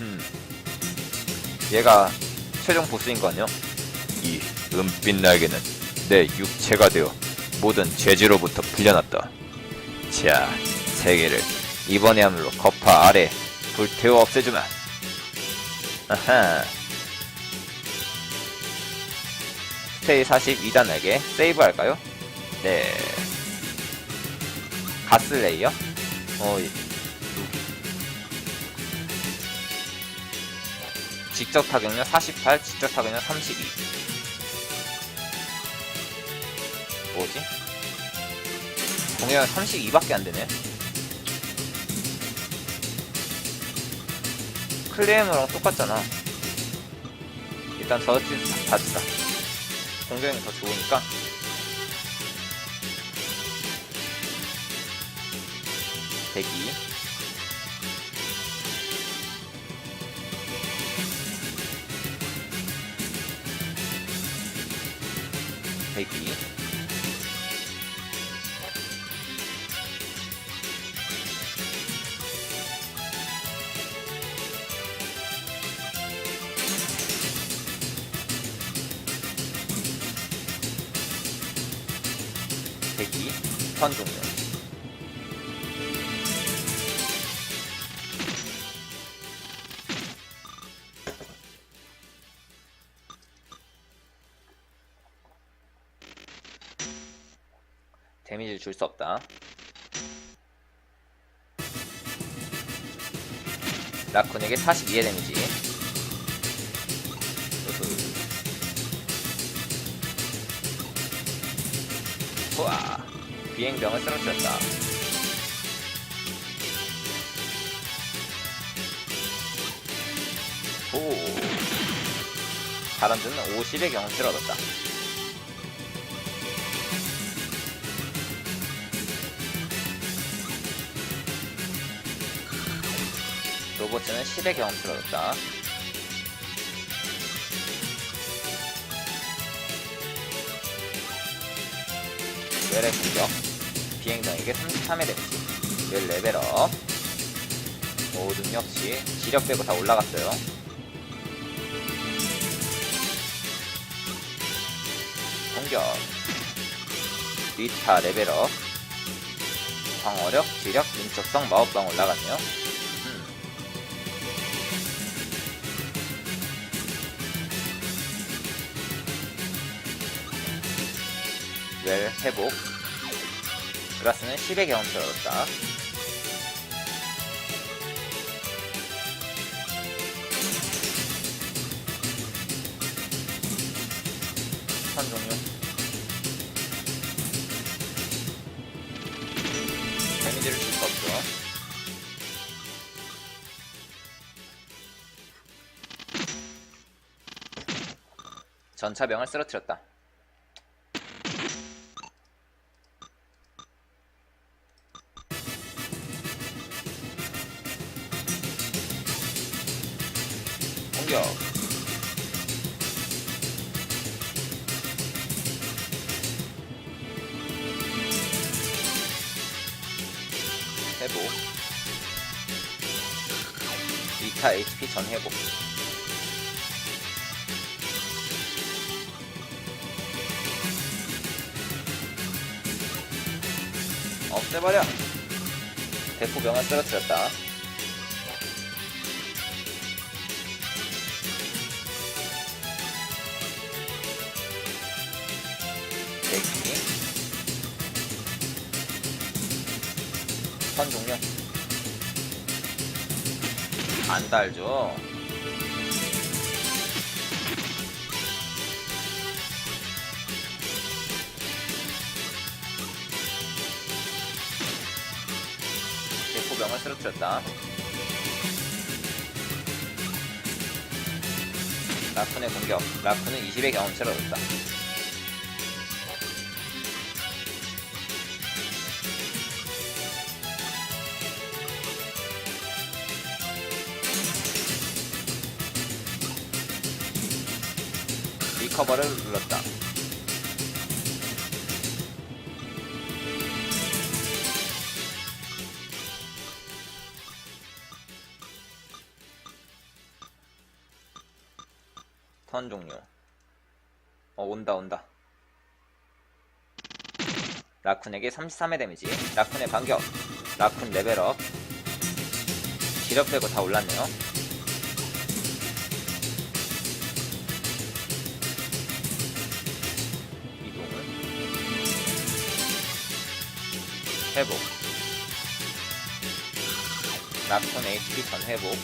음. 얘가 최종 보스인건요. 이 은빛 날개는 내 육체가 되어 모든 죄지로부터 풀려났다. 자, 세계를 이번에야말로 거파 아래 불태워 없애주마. 아하. 스테이 42단 날개 세이브 할까요? 네. 가스 레이어? 어, 직접 타격력 48, 직접 타격력 32. 뭐지? 공격 32밖에 안 되네. 클레이머랑 똑같잖아. 일단 저스티스 다치다. 공격이 더 좋으니까. 대기. 대기. 데미지를 줄 수 없다. 라쿤에게 42의 데미지. 우와. 비행병을 쓰러뜨렸다. 오. 다람쥐는 50의 경험치를 얻었다. 로봇은 10의 경험치를 얻었다. 웰의 공격. 비행장에게 33의 데미지. 웰 레벨업. 모든 역시 지력 빼고 다 올라갔어요. 공격. 리타 레벨업. 방어력, 지력, 민첩성, 마법방 올라갔네요. 웰 회복 그라스는 10의 경험치를 얻었다. 선 종료 데미지를 줄 수 없죠. 전차병을 쓰러뜨렸다 공격. 회복. 2타 HP 전 회복. 없애버려. 대포 병을 쓰러뜨렸다. 선 종료. 안 달죠. 대포병을 쓰러뜨렸다. 라쿤의 공격. 라쿤은 20의 경험치를 얻었다 커버를 눌렀다. 턴 종료. 어, 온다, 온다. 라쿤에게 33의 데미지. 라쿤의 반격. 라쿤 레벨업. 기력 빼고 다 올랐네요. 회복. 라쿤 HP 전 회복.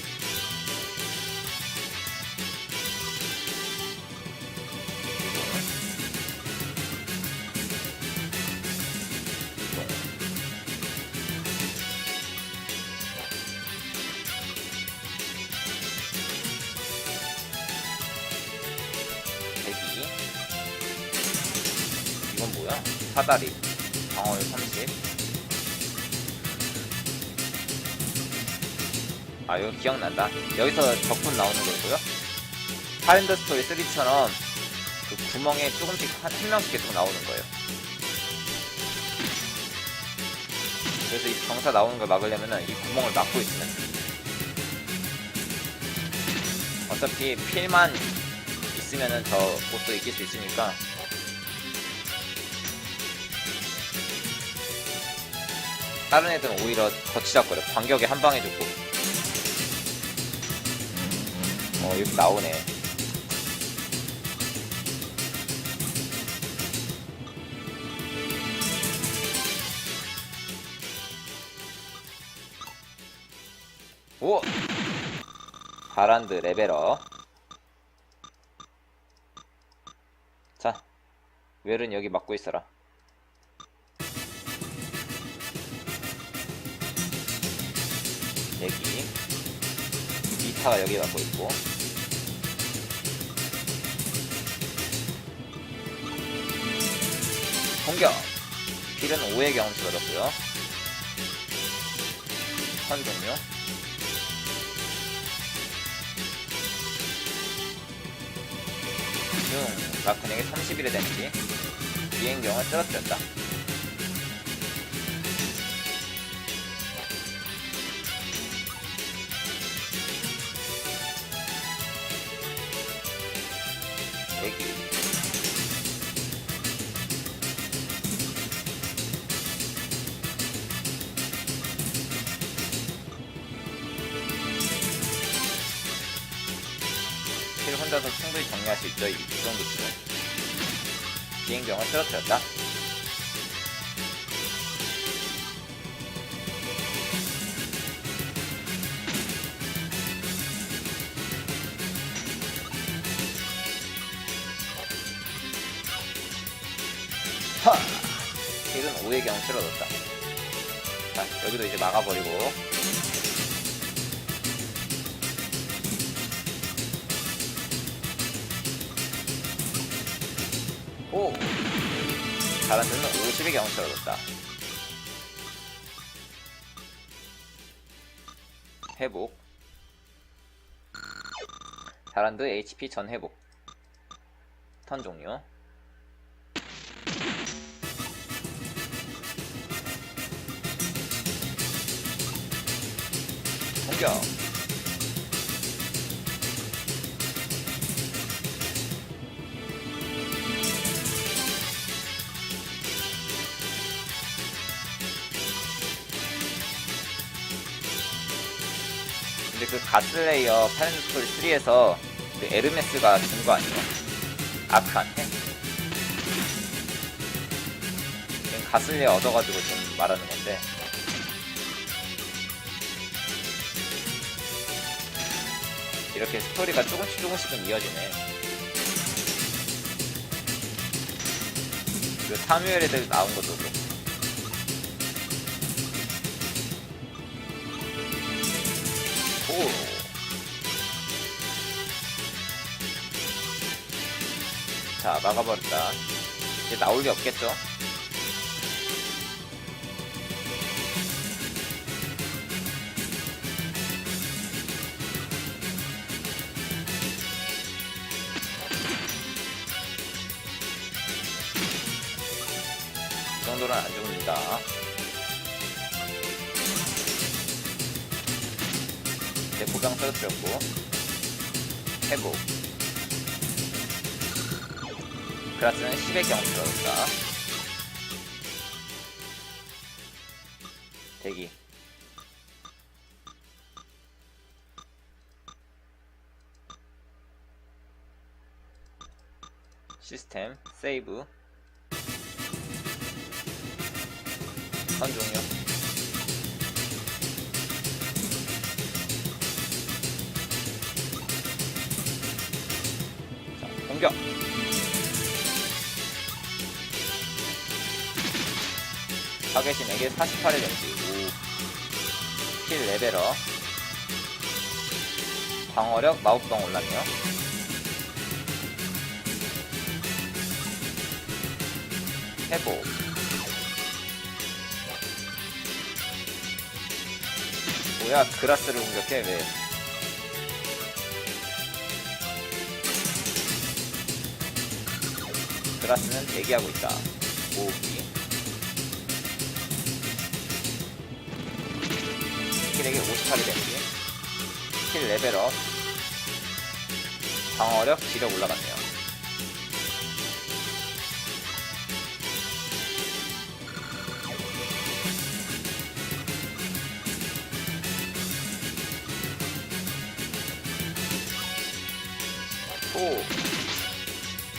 대기. 이건 뭐야? 사다리. 방어율 30. 아, 이거 기억난다. 여기서 적군 나오는 거고요. 파인더 스토리 3처럼 그 구멍에 조금씩 한, 한 명씩 계속 나오는 거예요. 그래서 이 병사 나오는 걸 막으려면은 이 구멍을 막고 있으면 돼. 어차피 필만 있으면은 저 보스 이길 수 있으니까 다른 애들은 오히려 거치작거려 반격에 한 방에 죽고 어 여기 나오네. 오! 바란드 레벨업. 자 웰은 여기 막고 있어라. 대기. 이타가 여기 막고 있고 공격 필은 5의 경험치 얻었고요. 선 종료. 중 라쿤에게 31의 데미지 비행경을 쓰러뜨렸다 수 있죠 이 정도쯤은 비행경을 쓰러뜨렸다. 하! 실은 5의 경치를 얻었다. 자 여기도 이제 막아버리고 다른데는 50의 경험치를 얻었다. 회복. 다란드 HP 전 회복. 턴 종료. 공격. 근데 그 가스레이어 파렌스톨 3에서 그 에르메스가 준 거 아니에요? 아크한테? 지금 가스레이어 얻어가지고 좀 말하는 건데 이렇게 스토리가 조금씩 조금씩은 이어지네 그 사뮤엘 애들 나온 것도 그렇고 오. 자, 막아버렸다. 이제 나올 리 없겠죠? 이 정도는 안 죽는다. 네, 보병 떨어뜨렸고 회복 그라스는 10의 경우 들어온다. 대기. 시스템, 세이브. 선 종료. 자, 공격. 타겟신에게 48의 렌즈 5. 킬 레벨업. 방어력 마법방 올라네요. 회복. 뭐야, 그라스를 공격해, 왜? 그라스는 대기하고 있다. 모으기. 스킬에게 58이 데미지. 스킬 레벨업. 방어력, 지력 올라갔네요.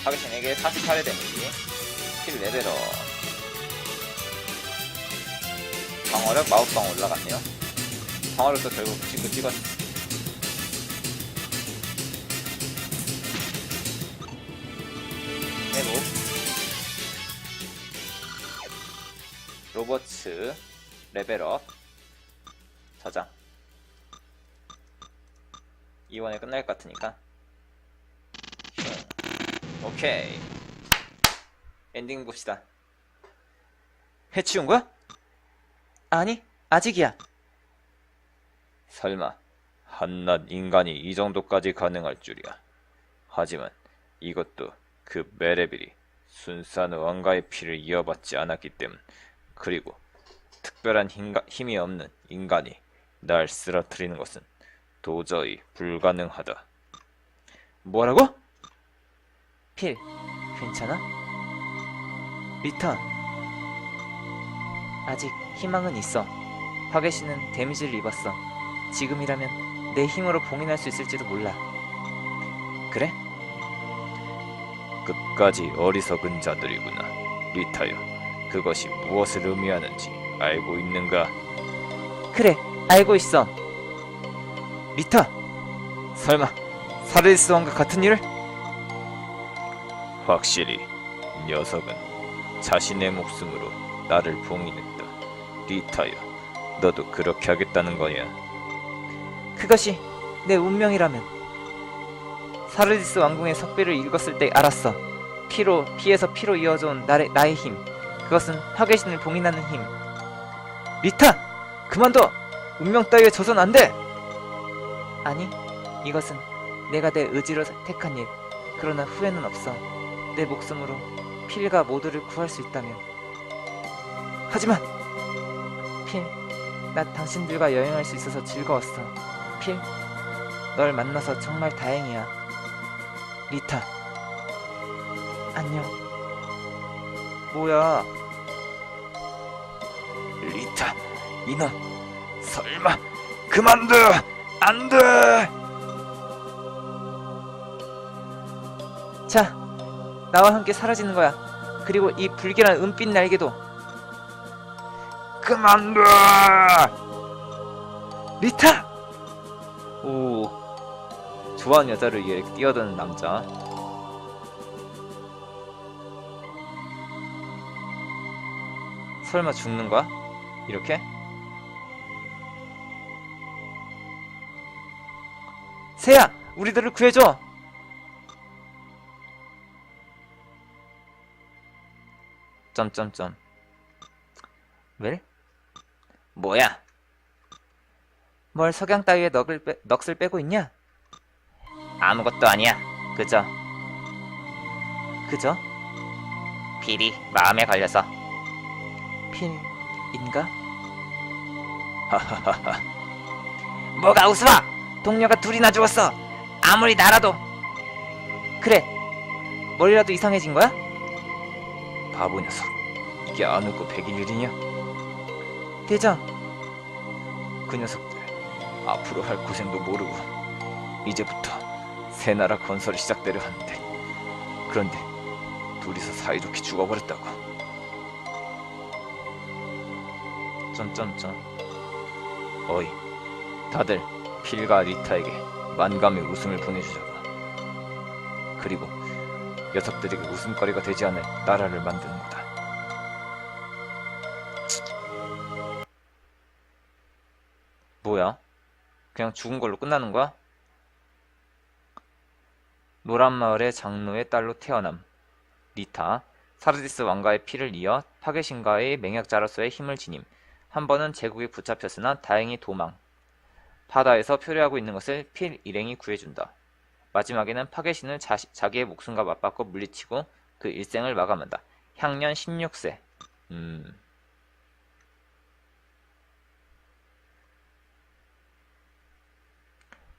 타겟신에게 48의 데미지. 스킬 레벨업. 방어력 마법방 올라갔네요. 방어력도 결국 친구 찍었어. 회복. 로버츠 레벨업. 저장. 이번에 끝날 것 같으니까. 슝. 오케이. 엔딩 봅시다. 해치운 거야? 아니, 아직이야. 설마 한낱 인간이 이 정도까지 가능할 줄이야. 하지만 이것도 그 메레빌이 순수한 왕가의 피를 이어받지 않았기 때문 그리고 특별한 힘가, 힘이 없는 인간이 날 쓰러뜨리는 것은 도저히 불가능하다. 뭐라고? 필, 괜찮아? 리턴. 아직 희망은 있어. 파게시는 데미지를 입었어. 지금이라면 내 힘으로 봉인할 수 있을지도 몰라. 그래? 끝까지 어리석은 자들이구나. 리타요. 그것이 무엇을 의미하는지 알고 있는가? 그래, 알고 있어. 리타! 설마 사르디스 왕과 같은 일을? 확실히 이 녀석은 자신의 목숨으로 나를 봉인했다. 리타요. 너도 그렇게 하겠다는 거냐? 그것이 내 운명이라면 사르디스 왕궁의 석비를 읽었을 때 알았어. 피로 피에서 피로 이어져온 나의, 나의 힘. 그것은 파괴신을 봉인하는 힘. 리타, 그만둬. 운명 따위에 져선 안 돼. 아니, 이것은 내가 내 의지로 택한 일. 그러나 후회는 없어. 내 목숨으로 필과 모두를 구할 수 있다면. 하지만 필, 나 당신들과 여행할 수 있어서 즐거웠어. 필, 널 만나서 정말 다행이야. 리타. 안녕. 뭐야? 리타, 이놈. 설마 그만둬. 안 돼. 나와 함께 사라지는 거야. 그리고 이 불길한 은빛 날개도 그만둬. 리타. 오, 좋아하는 여자를 위해 뛰어드는 남자. 설마 죽는 거야? 이렇게? 새야, 우리들을 구해줘. 점점점. 왜? 뭐야? 뭘 석양 따위에 넋을 빼, 넋을 빼고 있냐? 아무것도 아니야. 그저 그저 필이 마음에 걸려서 필인가? 하하하하 뭐가 웃어? 동료가 둘이나 죽었어. 아무리 나라도 그래. 머리라도 이상해진 거야? 바보 녀석. 이게 안 웃고 백일 일이냐? 대장, 그 녀석들 앞으로 할 고생도 모르고 이제부터 새 나라 건설이 시작되려 하는데 그런데 둘이서 사이좋게 죽어버렸다고 점점점. 어이 다들 필과 리타에게 만감의 웃음을 보내주자고 그리고 녀석들에게 웃음거리가 되지 않을 나라를 만드는 거다 뭐야? 그냥 죽은 걸로 끝나는 거야? 노란 마을의 장로의 딸로 태어남. 리타, 사르디스 왕가의 피를 이어 파괴신과의 맹약자로서의 힘을 지님. 한 번은 제국에 붙잡혔으나 다행히 도망. 바다에서 표류하고 있는 것을 필 일행이 구해준다. 마지막에는 파괴신을 자시- 자기의 목숨과 맞받고 물리치고 그 일생을 마감한다. 향년 16세. 음.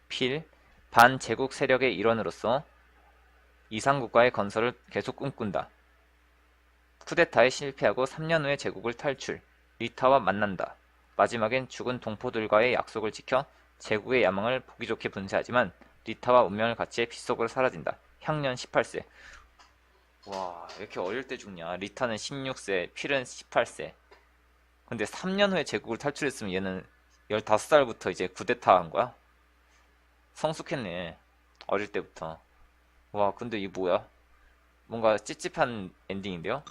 필, 반제국 세력의 일원으로서 이상국가의 건설을 계속 꿈꾼다. 쿠데타에 실패하고 3년 후에 제국을 탈출, 리타와 만난다. 마지막엔 죽은 동포들과의 약속을 지켜 제국의 야망을 보기 좋게 분쇄하지만 리타와 운명을 같이 빗속으로 사라진다. 향년 18세. 와, 왜 이렇게 어릴 때 죽냐? 리타는 16세, 필은 18세. 근데 3년 후에 제국을 탈출했으면 얘는 15살부터 이제 쿠데타 한 거야? 성숙했네. 어릴 때부터. 와, 근데 이 뭐야? 뭔가 찝찝한 엔딩인데요?